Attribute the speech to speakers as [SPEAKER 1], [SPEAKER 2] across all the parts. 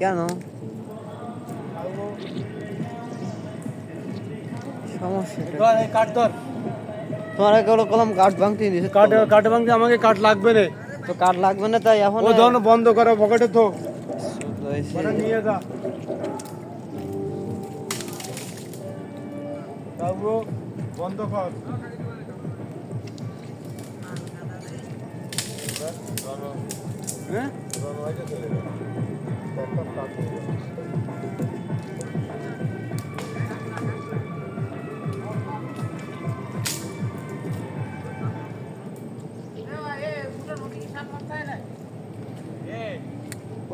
[SPEAKER 1] কেন? সমস্যা তোমার এগুলো কলম কাঠ ভাঙতে দিয়েছে
[SPEAKER 2] কাঠ কাঠ ভাঙতে আমাকে কাঠ লাগবে রে।
[SPEAKER 1] তো কাঠ লাগবে না তাই এখন
[SPEAKER 2] ও ধরুন বন্ধ করো পকেটে তো নিয়ে যা। বাবু বন্ধ কর। হ্যাঁ?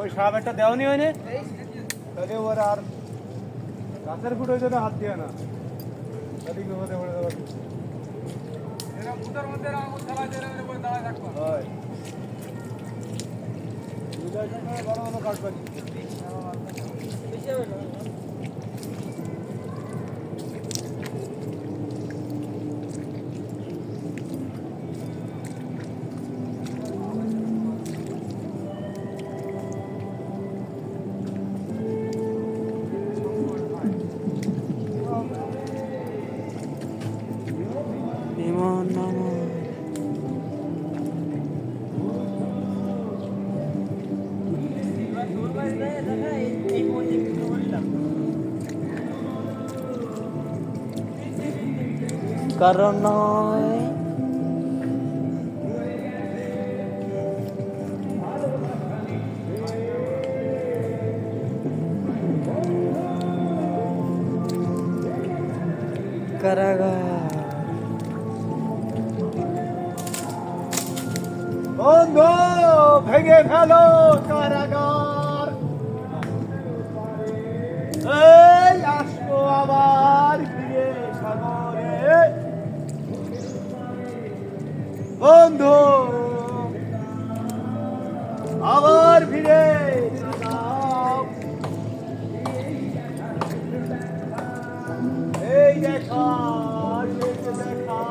[SPEAKER 2] ওই সাপ একটা দেওয়ানি হয়নি? তাহলে ওরা আর গাছের ফুটো জন্য হাত দিয়ে না। তাহলে বিপদে পড়ে যাবে হয়। দুটার
[SPEAKER 1] কারণ নয় কারাগার।
[SPEAKER 2] বন্ধু ভেঙে ফেলো কারাগার এই আসব আবার ফিরে সাগরে বন্ধু আবার ফিরে। এই দেখা দেখা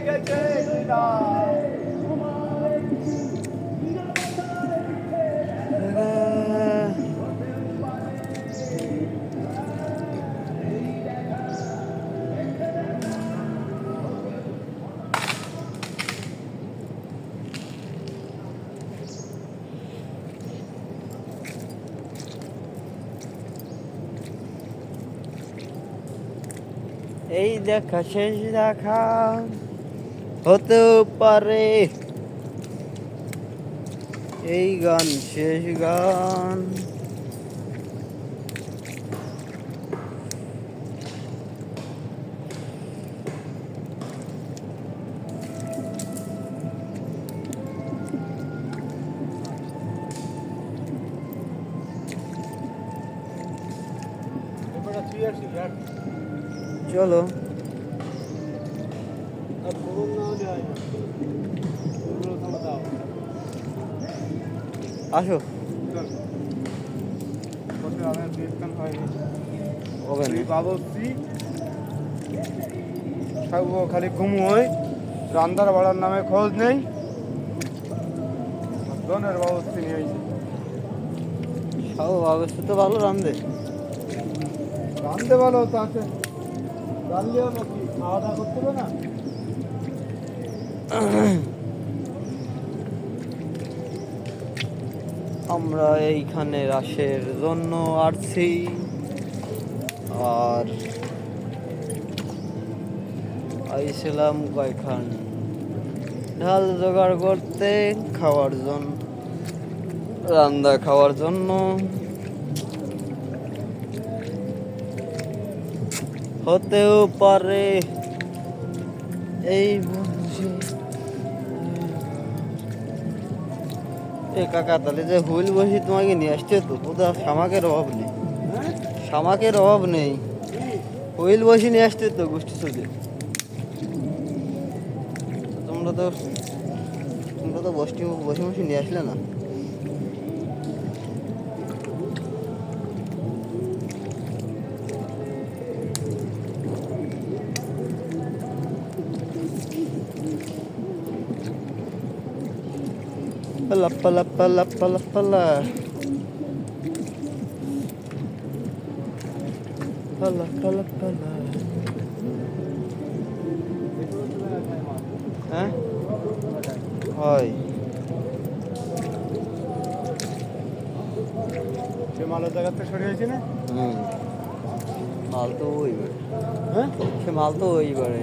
[SPEAKER 2] খেলাই গেছে বিদায়।
[SPEAKER 1] এই দেখা শেষ দেখা হতেও পারে। এই গান শেষ গান। চলো
[SPEAKER 2] আর ফোন না হলে হয় না। ফোনগুলো থামা দাও।
[SPEAKER 1] আসো
[SPEAKER 2] চল। বসে আমার বিয়ের হয়নি
[SPEAKER 1] হবে
[SPEAKER 2] তুই
[SPEAKER 1] না
[SPEAKER 2] বাবসি থাকব খালি ঘুমোয় রান্দার বাড়ার নামে খোঁজ নেই। দনের বাবস্তি নিয়ে আইছি।
[SPEAKER 1] সব অবস্থা তো ভালো রান্ধে।
[SPEAKER 2] রান্ধতে ভালো তাতে রানলেও নাকি খাওয়া দাওয়া করতে হবে না?
[SPEAKER 1] আমরা এইখানে রাসের জন্য আসছি। আর আইছিলাম কয়খান? ঢাল জোগাড় করতে, খাওয়ার জন্য রান্না খাওয়ার জন্য। হতেও পারে এই বুঝি এ কাকা, তাহলে যে হুইল বসি তোমাকে নিয়ে আসছে তো কোথাও শামাকের অভাব নেই। শামাকের অভাব নেই। হুইল বসি নিয়ে আসতে তো গোষ্ঠী সুদে তোমরা তো তোমরা তো বসটি বসে বসে নিয়ে আসলে না? Pala, pala, pala, pala, pala. Pala, pala, pala. হ্যাঁ হয়
[SPEAKER 2] মাল জায়গা তো সরে হয়েছে না?
[SPEAKER 1] হুম। মাল তো ওইবার।
[SPEAKER 2] হ্যাঁ?
[SPEAKER 1] সে মাল তো ওইবারে।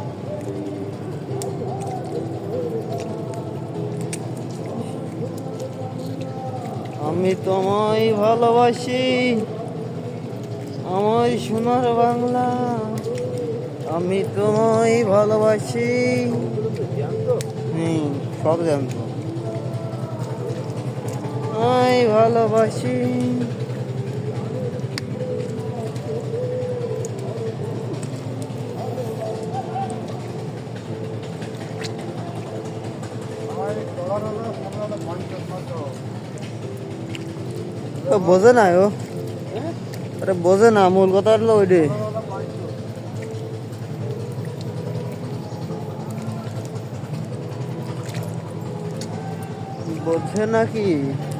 [SPEAKER 1] আমি তোমায় ভালোবাসি আমার সোনার বাংলা। আমি তোমায় ভালোবাসি। হুম সব জানতো। আমি ভালোবাসি
[SPEAKER 2] আমার এই ডলার হলো পনেরো হলো পঞ্চাশ মতো
[SPEAKER 1] তো বোঝে না ও। আরে বোঝে না মূল কথা হলো ওইটাই
[SPEAKER 2] বোঝে না পাঁচশো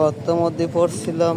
[SPEAKER 1] গর্তের মধ্যে পড়ছিলাম।